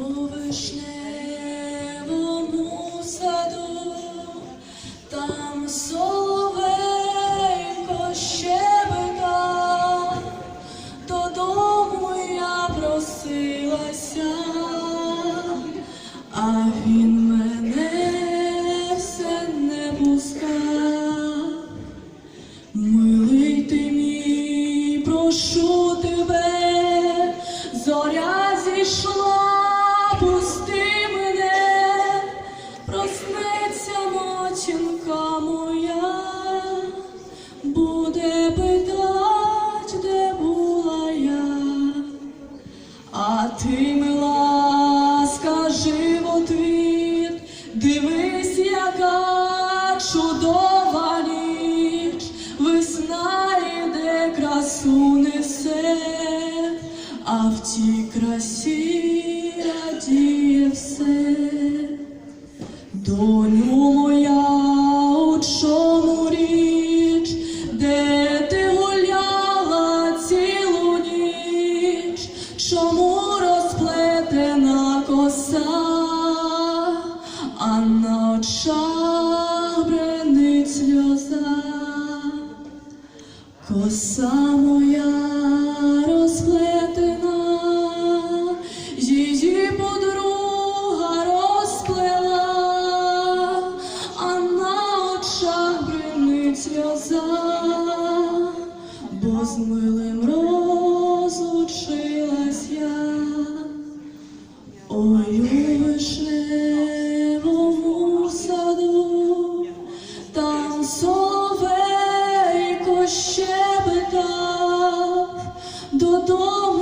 вишневому саду, там соловейко щебетав, додому я просилася, а він мене все не пускав. Милий ти прошу тебе, зоря зійшла, проснеться матінка моя, буде питать, де була я. А ти, мила, скажи в отвіт, дивись, яка чудова ніч, весна іде красу несе, а в тій красі радіє все. Доню моя, у чому річ, де ти гуляла цілу ніч, чому розплетена коса, а на очах бренить сльоза, коса моя сльоза, бо з милим розлучилась я. Ой, у вишневому саду, там соловейко щебетав, додому